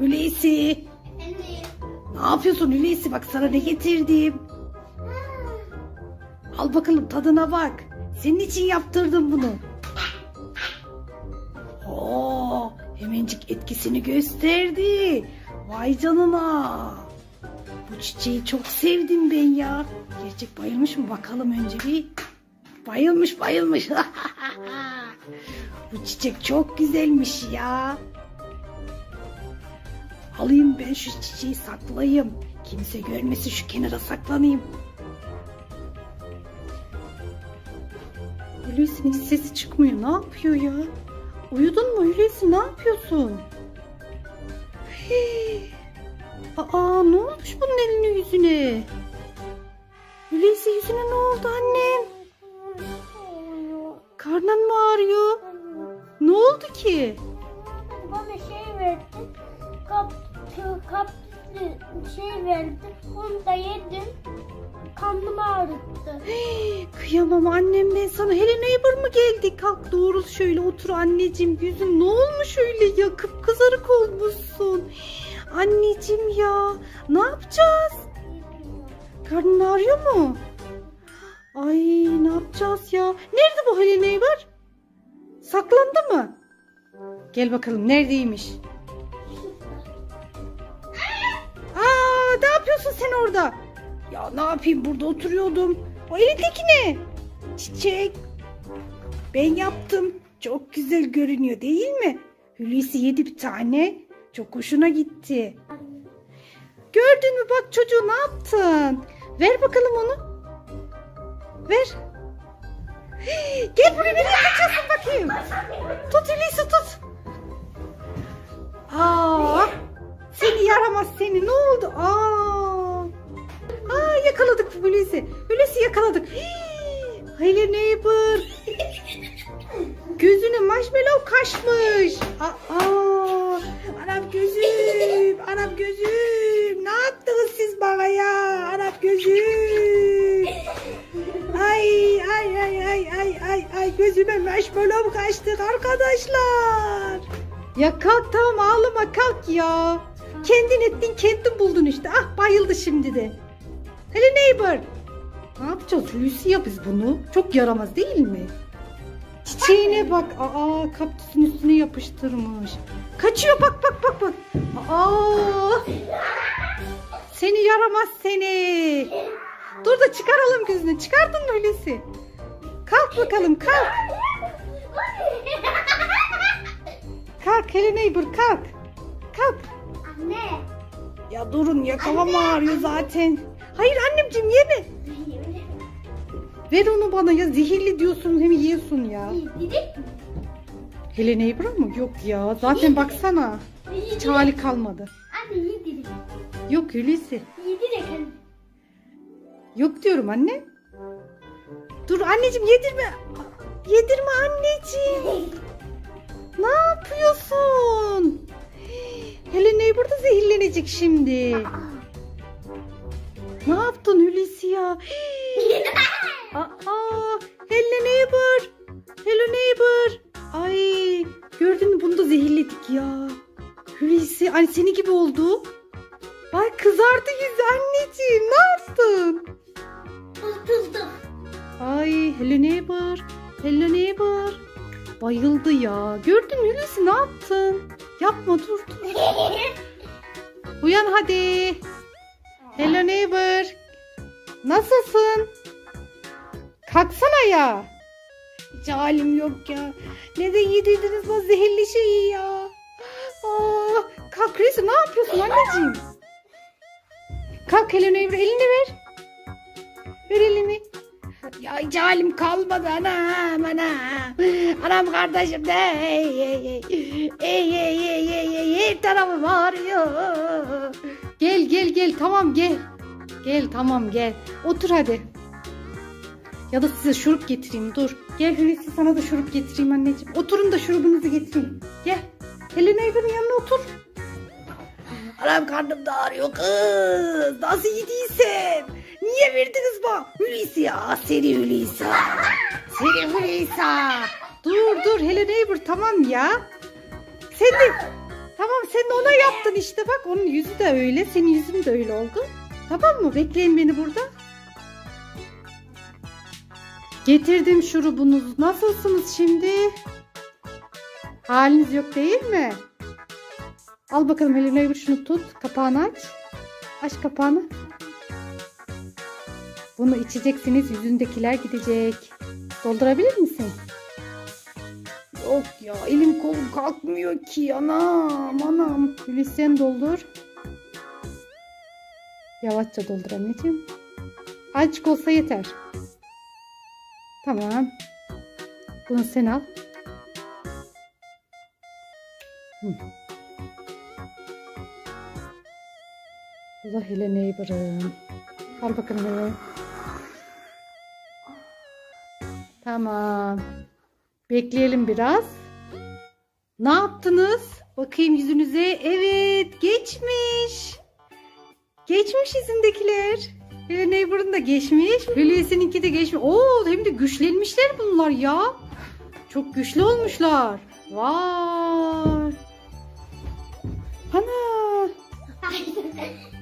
Hulusi. Ne yapıyorsun Hulusi? Bak sana ne getirdim. Al bakalım tadına bak. Senin için yaptırdım bunu. Oo, hemencik etkisini gösterdi. Vay canına. Bu çiçeği çok sevdim ben ya. Gerçek bayılmış mı bakalım önce bir. Bayılmış bayılmış. Bu çiçek çok güzelmiş ya. Alayım ben şu çiçeği saklayayım. Kimse görmesin şu kenara saklanayım. Hulusi'nin hiç sesi çıkmıyor. Ne yapıyor ya? Uyudun mu Hulusi? Ne yapıyorsun? Hii. Aa ne olmuş bunun eline yüzüne? Hulusi yüzüne ne oldu annem? Karnın mı ağrıyor? Ne oldu ki? Bana şey verdi. Kap, kaplı şey verdi. Onu da yedim. Karnımı ağrıttı. Hey, kıyamam annem ben sana. Hele neighbor mı geldi? Kalk doğru şöyle otur anneciğim. Yüzün ne olmuş öyle ya? Kıpkızarık olmuşsun. Anneciğim ya. Ne yapacağız? Karnın ağrıyor mu? Ay ne yapacağız ya? Nerede bu Hele neighbor? Saklandı mı? Gel bakalım neredeymiş? Yapıyorsun sen orada? Ya ne yapayım burada oturuyordum. O elindeki ne? Çiçek. Ben yaptım. Çok güzel görünüyor değil mi? Hulusi yedi bir tane. Çok hoşuna gitti. Gördün mü bak çocuğu ne yaptın? Ver bakalım onu. Ver. Gel buraya nereye kaçıyorsun bakayım. Tut Hulusi tut. Aa, seni yaramaz seni ne oldu? Aa. Aa yakaladık Hulusi. Hulusi yakaladık. Hii, neighbor. Gözüne marshmallow kaçmış. Aa, Arap gözüm. Arap gözüm. Ne yaptınız siz bana ya? Arap gözüm. Ay ay ay ay ay ay ay gözüme marshmallow kaçtık arkadaşlar. Ya kalk tamam ağlama kalk ya. Kendin ettin kendin buldun işte. Ah bayıldı şimdi de. Hele neighbor. Ne yapacağız ya biz bunu? Çok yaramaz değil mi? Çiçeğine bak. Aa kaktüsün üstüne yapıştırmış. Kaçıyor bak bak bak bak. Aa. Seni yaramaz seni. Dur da çıkaralım gözünü. Çıkardın mı Hulusi? Kalk bakalım kalk. Kalk hele neighbor kalk. Kalk. Anne. Ya durun ya kafam ağrıyor zaten. Hayır annemciğim yeme. Ver onu bana ya zehirli diyorsun hem yiyorsun ya. Yedik mi? Hele neighbor mı? Yok ya zaten baksana. Hiç hali kalmadı. Anne yedik. Yok Hulusi. Yedik anne. Yok diyorum anne. Dur anneciğim yedirme. Yedirme anneciğim. Ne yapıyorsun? Hele neighbor da zehirlenecek şimdi. Ya? Aa, hello neighbor. Hello neighbor. Ay, gördün mü bunu da zehirledik ya. Hulusi, ay seni gibi oldu. Ay kızardı yüzü anneciğim. Ne yaptın? Kurtulduk. Ay hello neighbor. Hello neighbor. Bayıldı ya. Gördün mü Hulusi ne yaptın? Yapma dur dur. Uyan hadi. Hello neighbor. Nasılsın? Kalksana ya. Hiç halim yok ya. Neden yedirdiniz bu zehirli şeyi ya? Aa, kalk Hulusi ne yapıyorsun anneciğim? Kalk Hello neighbor elini ver. Ver elini. Ya hiç halim kalmadı anam anam. Anam kardeşim de ey ey ey. Ey ey ey ey ey her tarafım ağrıyor. Gel gel gel tamam gel. Gel tamam gel. Otur hadi. Ya da size şurup getireyim dur. Gel Hulusi sana da şurup getireyim anneciğim. Oturun da şurubunuzu getireyim. Gel. Helena Neighbor'ın yanına otur. Anam karnım da ağrıyor kız. Nasıl yediysem. Niye verdiniz bana? Hulusi ya. Seni Hulusi. Seni Hulusi. Dur dur Helena Neighbor tamam ya. Sen de. Tamam sen ona yaptın işte bak onun yüzü de öyle senin yüzün de öyle oldu. Tamam mı? Bekleyin beni burada. Getirdim şurubunuzu. Nasılsınız şimdi? Haliniz yok değil mi? Al bakalım Helena şunu tut. Kapağını aç. Aç kapağını. Bunu içeceksiniz. Yüzündekiler gidecek. Doldurabilir misin? Yok ya elim kolum kalkmıyor ki anam anam. Hulusi sen doldur. Yavaşça doldur anneciğim. Azıcık olsa yeter. Tamam. Bunu sen al. Hı. Bu da Hele Neighbor'ın. Al bakalım Hele. Tamam. Bekleyelim biraz. Ne yaptınız? Bakayım yüzünüze. Evet, geçmiş. Geçmiş yüzündekiler. Helen Neighbor'ın da geçmiş. Hulusi'ninki de geçmiş. Oo hem de güçlenmişler bunlar ya. Çok güçlü olmuşlar. Vay. Ana.